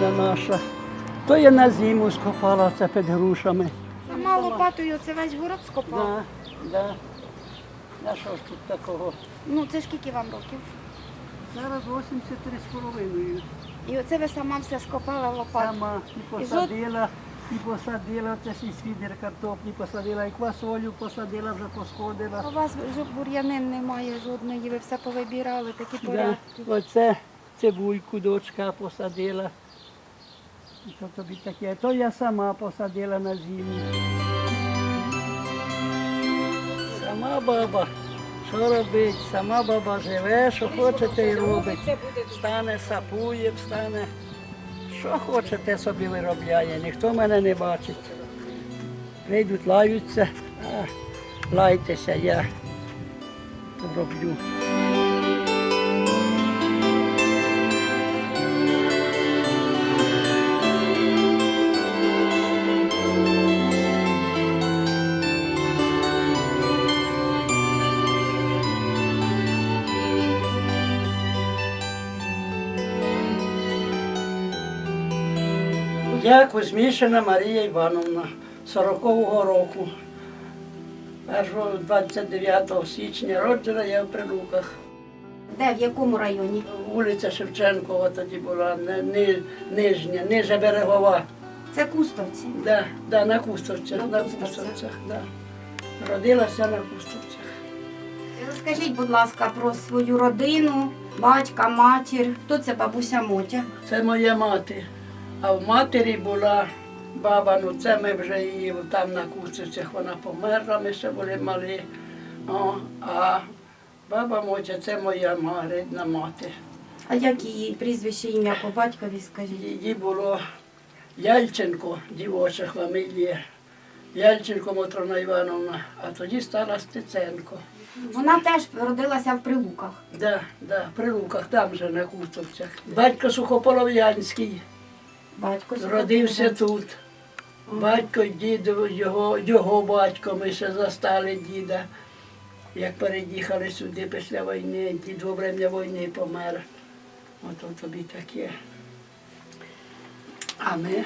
городина наша. То я на зиму скопала це під грушами. Сама лопатою це весь город скопав. Да, да. А що ж тут такого? Ну це скільки вам років? Зараз 83 з половиною. І оце ви сама все скопала лопатою. Сама і посадила, і посадила, це і свідер картоплі посадила, і квасолю посадила, вже У вас бур'янин немає жодної, ви все повибирали, такі Да. порядки. Оце цибульку дочка посадила. І То тобі таке. То я сама посадила на зиму. Сама баба. Що робить? Сама баба живе, що хоче, те й робить. Встане, сапує, встане. Що хоче, те собі виробляє. Ніхто мене не бачить. Прийдуть, лаються, а лайтеся, я роблю. Я Кузьмішина Марія Івановна, 40-го року. Аж 29 січня роджена я в Прилуках. Де, в якому районі? Вулиця Шевченкова тоді була, ни- ни- нижня, ниже берегова. Це Кустовці. Да, да, на Кустовцях, На на Кустовцях. Кустовцях, да. Родилася на Кустовцях. Розкажіть, будь ласка, про свою родину, батька, матір. Хто це бабуся Мотя? Це моя мати. А в матері була баба, ну це ми вже її там на Кустовцях вона померла, ми ще були малі. О, а баба Мотя це моя рідна мати. А як її прізвище, ім'я по батькові, скажіть? Її було Яльченко, дівоча фамілія. Яльченко Матрона Івановна, а тоді стала Стеценко. Вона теж родилася в Прилуках. Да, да, при Луках, там же на Кустовцях. Батько Сухополов'янський, Батько родився тут. Батько, й дід, його, його батько, ми ще застали діда. Як переїхали сюди після війни, дід во время війни помер. Ото тобі таке. А ми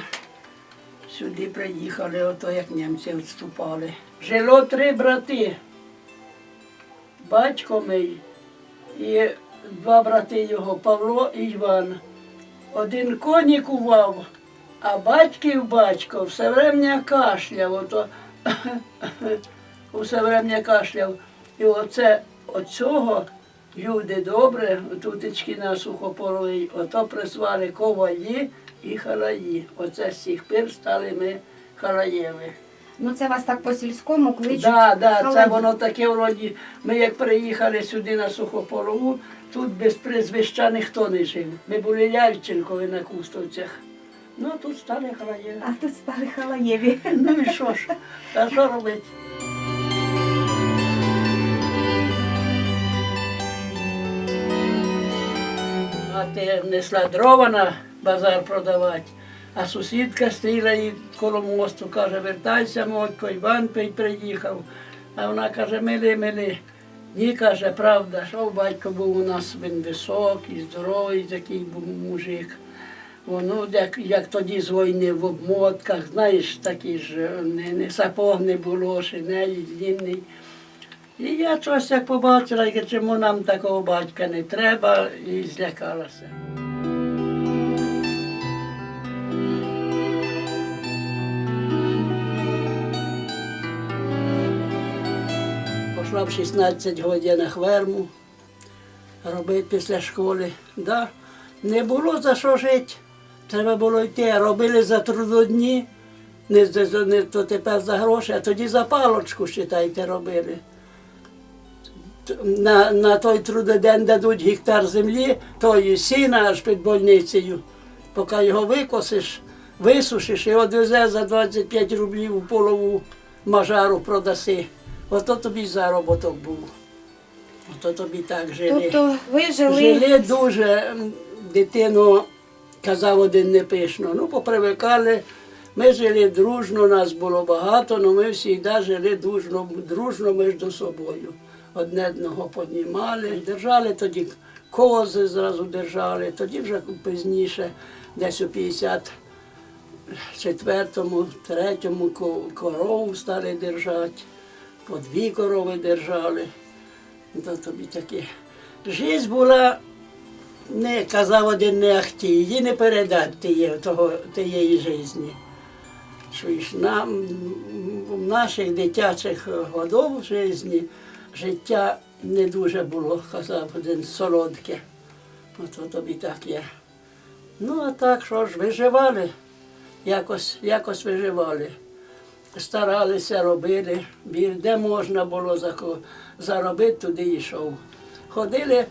сюди приїхали, ото як німці відступали. Жило три брати. Батько мій і два брати його Павло і Іван. Один коні кував, а батьків батько все врем'я кашляв. Ото, все врем'я кашляв. І оце оцього люди добре, тутечки на сухополовій, ото призвали ковалі і хараї. Оце з сих пір стали ми хараєви. Ну це вас так по сільському кличуть. Да, да, це воно таке вроді. Ми як приїхали сюди на Сухополову, тут без прізвища ніхто не жив. Ми були Ляльченкові на Кустовцях. Ну тут стали хараєви. А тут стали халаєві. Ну і що ж? А що робити? Мати несла дрова на базар продавати, а сусідка стріла їй коло мосту, каже, вертайся, Мотько, Іван приїхав. А вона каже, мили, мили. Ні, каже, правда, що батько був у нас він високий, здоровий такий був мужик. Воно як, як тоді з війни в обмотках, знаєш, такі ж е, не, не сапог не було, шинелі длінний. І я щось як побачила, чому нам такого батька не треба, і злякалася. В 16 років на хверму робити після школи. Да. Не було за що жити. Треба було йти, робили за трудодні, не, не то тепер за гроші, а тоді за палочку, считайте, робили. На, на той трудодень дадуть гектар землі, тої сіна аж під больницею. Поки його викосиш, висушиш і одвезе за 25 рублів у полову мажару продаси. Ото тобі заробіток був. Ото тобі так жили. Тобто ви жили. Жили дуже, дитину казав один непишно. Ну, попривикали. Ми жили дружно, нас було багато, але ми завжди жили дружно, дружно між собою. Одне одного піднімали, держали тоді кози зразу держали, тоді вже пізніше десь у 54-му, 3-му ко- корову стали держати, по дві корови держали. То тобі таке. Жизнь була, не казав один не ахті, її не передати тієї, того, тієї житті. Що ж нам в наших дитячих годов житті життя не дуже було, казав один солодке. Ото тобі так є. Ну, а так, що ж, виживали, якось, якось виживали. Старалися, робили, де можна було заробити, туди йшов. Ходили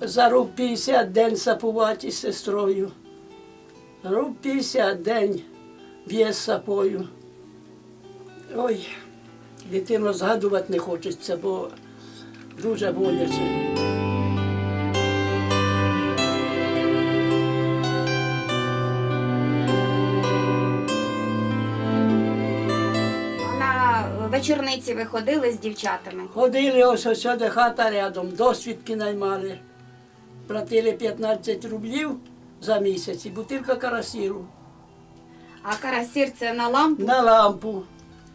за руб 50 день сапувати із сестрою. Руб 50 день б'є сапою. Ой, дитину згадувати не хочеться, бо дуже боляче. Вечорниці ви ходили з дівчатами. Ходили ось ось сюди хата рядом, досвідки наймали. Платили 15 рублів за місяць і бутилка карасіру А карасір це на лампу. на лампу.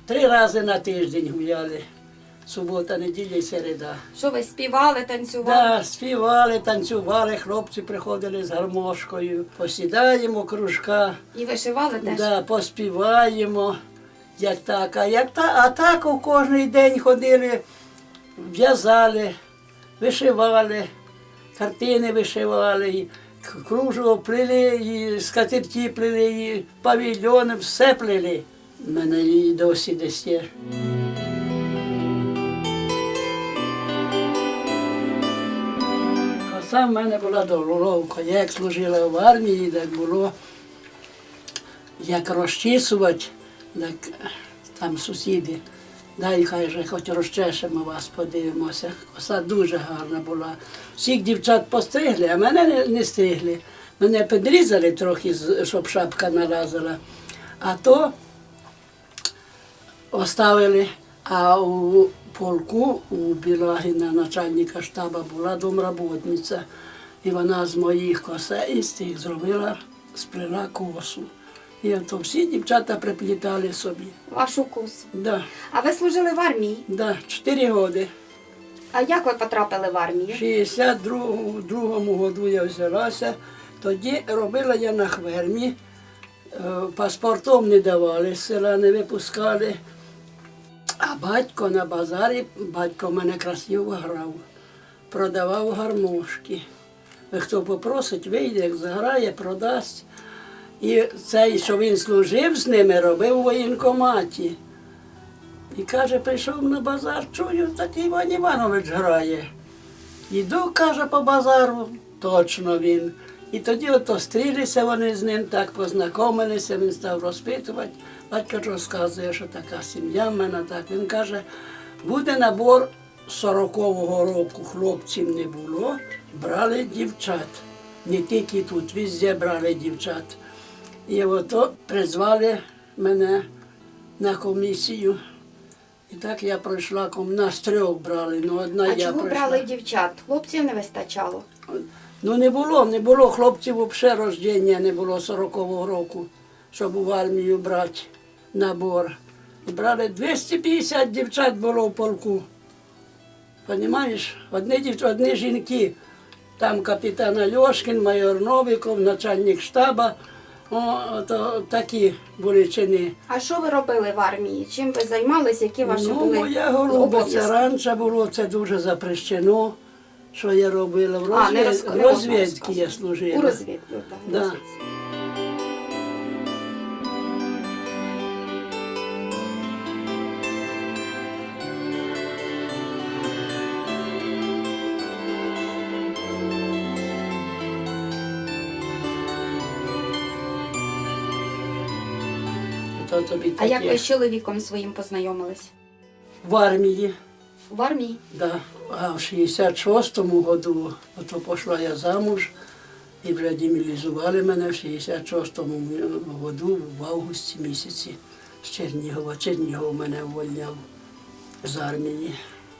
Три рази на тиждень гуляли. Субота, неділя і середа. Що ви співали, танцювали? Да, співали, танцювали, хлопці приходили з гармошкою. Посідаємо кружка, І вишивали теж? да, поспіваємо. Як так, а як та, а так у кожний день ходили, в'язали, вишивали, картини вишивали, кружево плели, і скатерті плели, і павільйони, все плели. У мене і досі десь є. Коса в мене була долоровка. Як служила в армії, так було як розчісувати, так там сусіди. Дай хай же хоч розчешемо вас, подивимося. Коса дуже гарна була. Всіх дівчат постригли, а мене не, не стригли. Мене підрізали трохи, щоб шапка налазила. А то оставили, а у полку у Білагіна начальника штаба була домработниця. І вона з моїх косеїстих зробила, сплела косу. І то всі дівчата приплітали собі. Вашу косу. Да, А ви служили в армії? да, чотири роки. А як ви потрапили в В армію? 62-му году я взялася. Тоді робила я на хвермі. Е, Паспортом не давали, з села не випускали. А батько на базарі, батько в мене красиво грав, продавав гармошки. Хто попросить, вийде, як заграє, продасть. І цей, що він служив з ними, робив у воєнкоматі. І каже, прийшов на базар, чую, такий Іван Іванович грає. Іду, каже, по базару, точно він. І тоді ото стрілися вони з ним, так познайомилися, він став розпитувати. Батько розказує, що така сім'я в мене так. Він каже, буде набор 40-го року, хлопців не було, брали дівчат. Не тільки тут, везде брали дівчат. І ото призвали мене на комісію. І так я пройшла, ком- нас трьох брали, ну одна А я чому пройшла. брали дівчат? Хлопців не вистачало. Ну не було, не було хлопців взагалі рождення не було 40-го року, щоб в армію брати набор. Брали 250 дівчат було в полку. Понімаєш? Одні, дів... одні жінки. Там капітан Альошкін, майор Новіков, начальник штаба. О, то такі були чини. А що ви робили в армії? Чим ви займалися? Які ваші ну, були моя голуба, це раніше було, це дуже запрещено, що я робила. В, А, не розвід... розк- не можна розвідці я служила. У розвідку, так. Да. То тобі А як ви з чоловіком своїм познайомились? В армії, В армії? да. а в 66-му году ото пішла я замуж і вже демілізували мене в 66-му году в августі місяці з Чернігова. Чернігов мене увольняв з армії.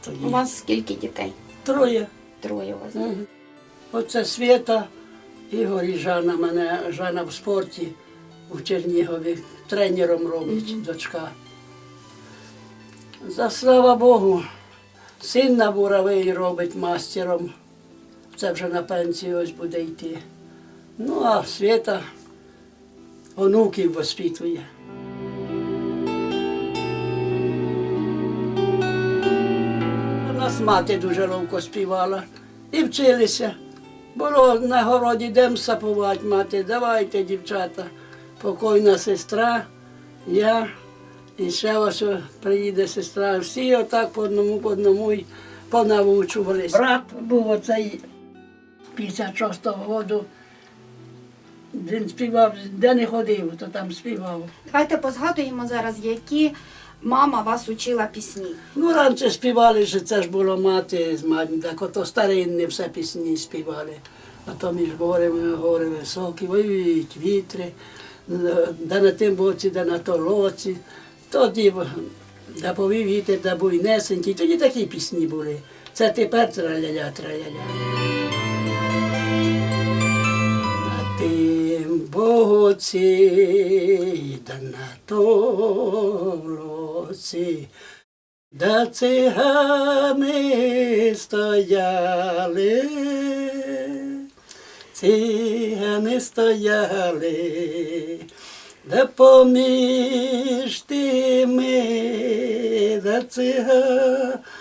Тоді. У вас скільки дітей? Троє. Троє у вас. Мгм. Оце Свята, Ігор і Жанна мене Жанна в спорті у Чернігові тренером робить дочка. За слава Богу, син на буровий робить мастером. Це вже на пенсію ось буде йти. Ну, а Свята онуків воспитує. У нас мати дуже ловко співала і вчилися. Було на городі йдемо сапувати, мати, давайте, дівчата, покойна сестра, я і ще ось приїде сестра. Всі отак по одному, по одному й понавучувалися. Брат був оцей 56-го року. Він співав, де не ходив, то там співав. Давайте позгадуємо зараз, які мама вас учила пісні. Ну, раніше співали, що це ж було мати з матір, так ото старинні все пісні співали. А то між горами гори високі, воюють вітри, де на тим боці, де на то лоці. Тоді да повів вітер, да буйнесенький, тоді такі пісні були. Це тепер траляля, траляля. На тим боці, да на то лоці, Да цигани стояли, цигани стояли, да поміж тими, да циганами,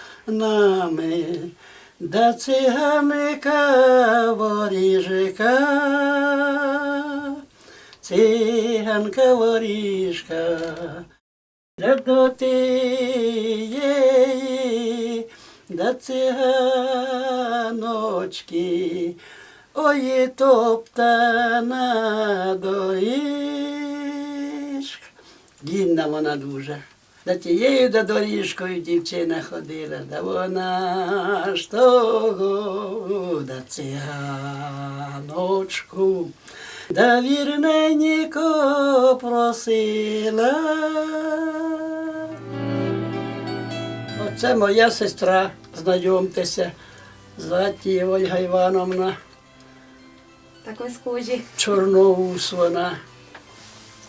да циганика воріжика, циганка воріжка. Да до тієї, да циганочки, ой, топтана доріжка. Гінна вона дуже. Да тією да доріжкою дівчина ходила, да вона ж того, да циганочку, да вірненько просила. Оце моя сестра, знайомтеся, звати Ольга Івановна, Так ви схожі. Чорноус вона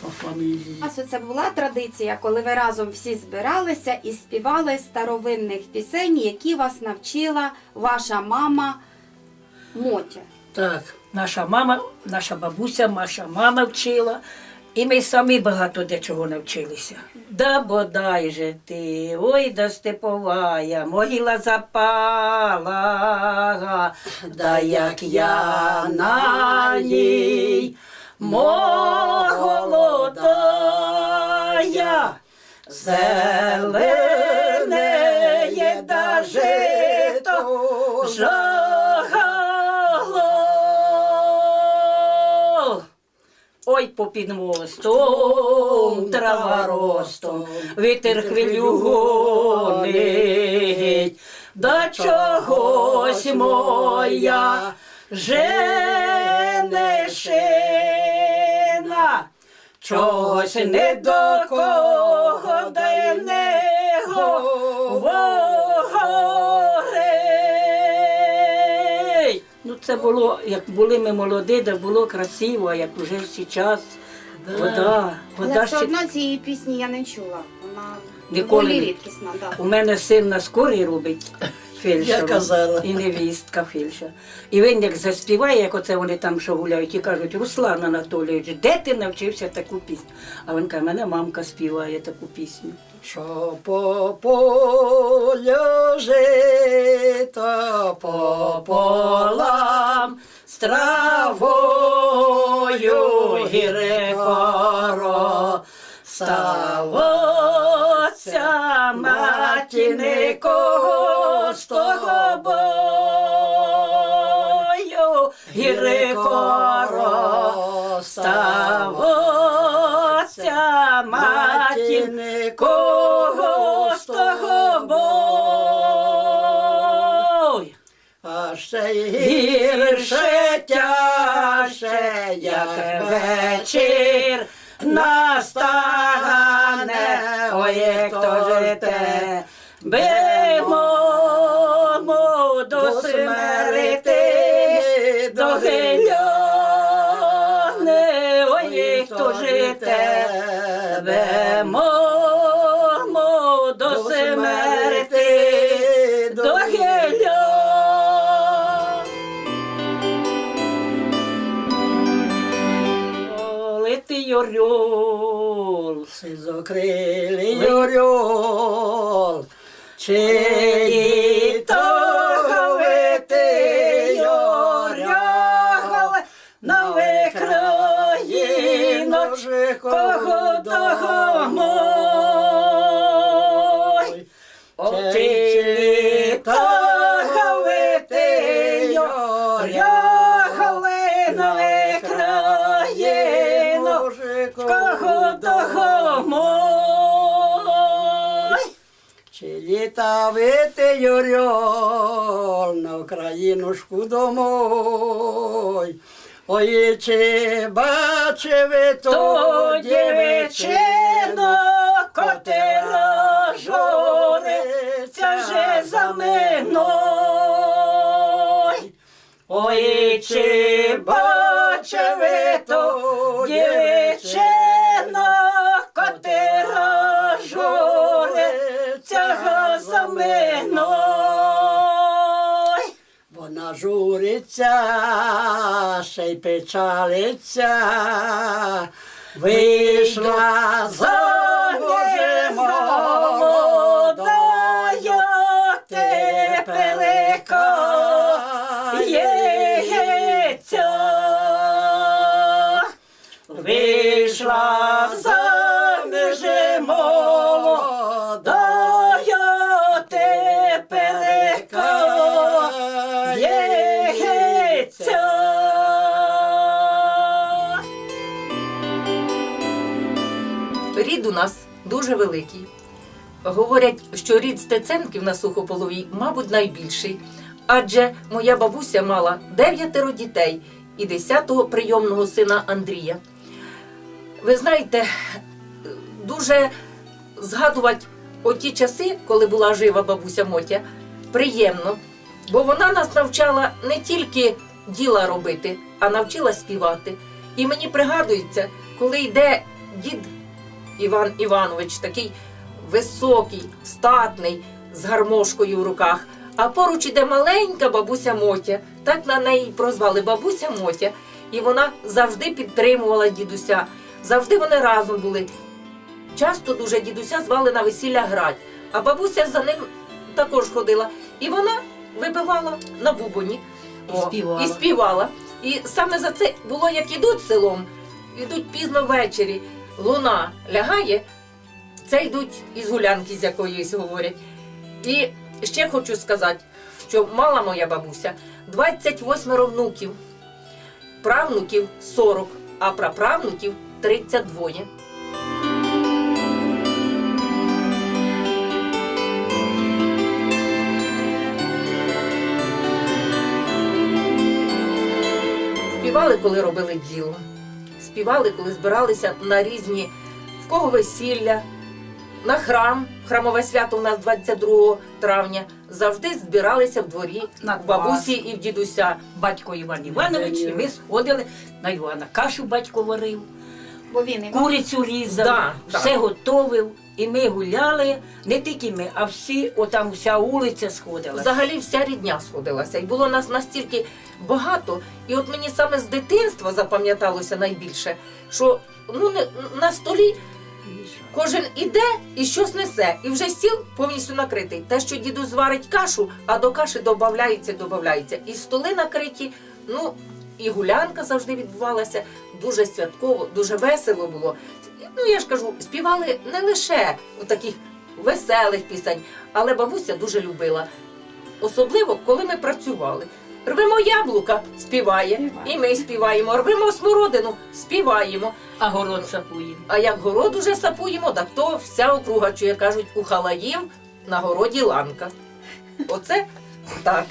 по фамілії. У нас це була традиція, коли ви разом всі збиралися і співали старовинних пісень, які вас навчила ваша мама Мотя. Так, Наша мама, наша бабуся, наша мама вчила, і ми самі багато дечого навчилися. Да бодай же ти, ой да степовая, могила запала, да як я на ній. молодая, зелене да жито Ой, попід мостом, трава ростом, вітер хвилю гонить, да чогось моя женешина, чогось не до це було, як були ми молоді, де було красиво, як уже зараз. Да. Вода, Але вода все ще... одно цієї пісні я не чула. Вона Ніколи доволі не- рідкісна. Да. У мене син на скорій робить фельдшером. Я казала. І невістка фельдшер. І він як заспіває, як оце вони там що гуляють, і кажуть, Руслан Анатолійович, де ти навчився таку пісню? А він каже, мене мамка співає таку пісню. Що по полю жито по полам з травою гірекоро ставоться матінко з того бою гірекоро ставоться матінко з того бою. А ще гірше тяже, як вечір настане, Сизокрилий орел, чи літавити орел на Українушку домой. Ой, чи бачили то дівчино, котира журиться вже за мною. Ой, чи бачили то дівчино, журиться, ще й печалиться, вийшла замуж нас дуже великий. Говорять, що рід Стеценків на сухополовій, мабуть, найбільший. Адже моя бабуся мала дев'ятеро дітей і десятого прийомного сина Андрія. Ви знаєте, дуже згадувати оті часи, коли була жива бабуся Мотя, приємно, бо вона нас навчала не тільки діла робити, а навчила співати. І мені пригадується, коли йде дід Іван Іванович, такий високий, статний, з гармошкою в руках. А поруч іде маленька бабуся Мотя. Так на неї прозвали бабуся Мотя. І вона завжди підтримувала дідуся. Завжди вони разом були. Часто дуже дідуся звали на весілля грать, а бабуся за ним також ходила. І вона вибивала на бубоні. І співала. І співала. І саме за це було, як ідуть селом, ідуть пізно ввечері, луна лягає, це йдуть із гулянки з якоїсь говорять. І ще хочу сказати, що мала моя бабуся 28 внуків, правнуків 40, а праправнуків 32. Співали, коли робили діло. Співали, коли збиралися на різні в кого весілля, на храм. Храмове свято у нас 22 травня. Завжди збиралися в дворі На у бабусі і в дідуся. Батько Іван Іванович, і ми сходили на Івана. Кашу батько варив, Бо він Іван. курицю різав, Да, да. все готовив. І ми гуляли, не тільки ми, а всі, отам вся вулиця сходила. Взагалі вся рідня сходилася. І було нас настільки багато. І от мені саме з дитинства запам'яталося найбільше, що ну, не, на столі Кожен іде і щось несе, і вже стіл повністю накритий. Те, що діду зварить кашу, а до каші додається, додається. І столи накриті. Ну і гулянка завжди відбувалася дуже святково, дуже весело було. Ну я ж кажу, співали не лише таких веселих пісень, але бабуся дуже любила. Особливо, коли ми працювали. Рвемо яблука, співає, і ми співаємо. Рвемо смородину, співаємо. А город сапує. А як город уже сапуємо, так то вся округа чує, кажуть, у халаїв на городі ланка. Оце так.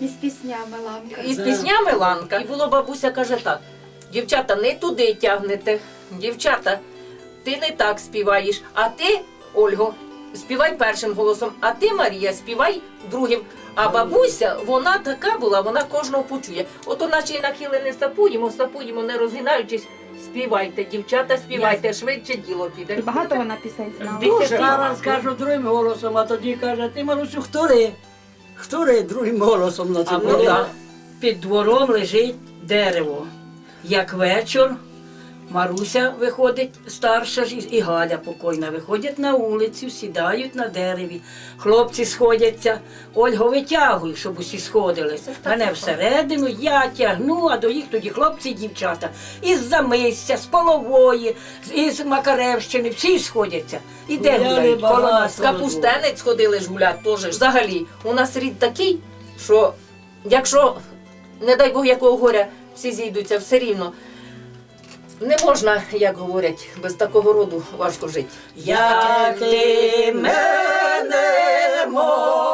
І з піснями ламка. І з піснями ланка. І було бабуся каже так: дівчата, не туди тягнете. Дівчата, ти не так співаєш, а ти, Ольго, співай першим голосом, а ти, Марія, співай другим. А бабуся, вона така була, вона кожного почує. Ото наче і нахили не сапуємо, сапуємо, не розгинаючись. Співайте, дівчата, співайте, швидше діло піде. І багато вона пісень знала. Дуже Зараз кажу другим голосом, а тоді каже, ти Марусю, хто ри? Хто ри другим голосом на А да. під двором лежить дерево. Як вечір, Маруся виходить, старша ж, і Галя покойна, виходять на вулицю, сідають на дереві. Хлопці сходяться. Ольго витягуй, щоб усі сходились. Мене всередину, я тягну, а до їх тоді хлопці і дівчата. Із Замисся, з Полової, із Макаревщини, всі сходяться. І де гуляють? З капустенець ходили ж гулять теж. Взагалі, у нас рід такий, що якщо, не дай Бог, якого горя всі зійдуться, все рівно. Не можна, як говорять, без такого роду важко жити. Як ти мене молодця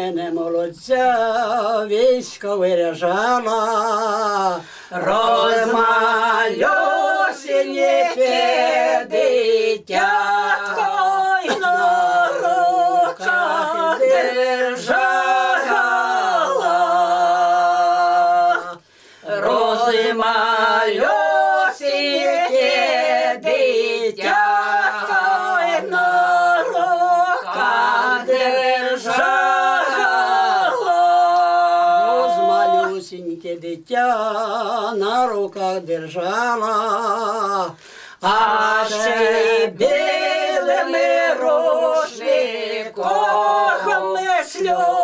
мене молодця, військо виряжала, Розмальосінє дитятко й на руках держала. Руках держала, А ще білими рушником. сльози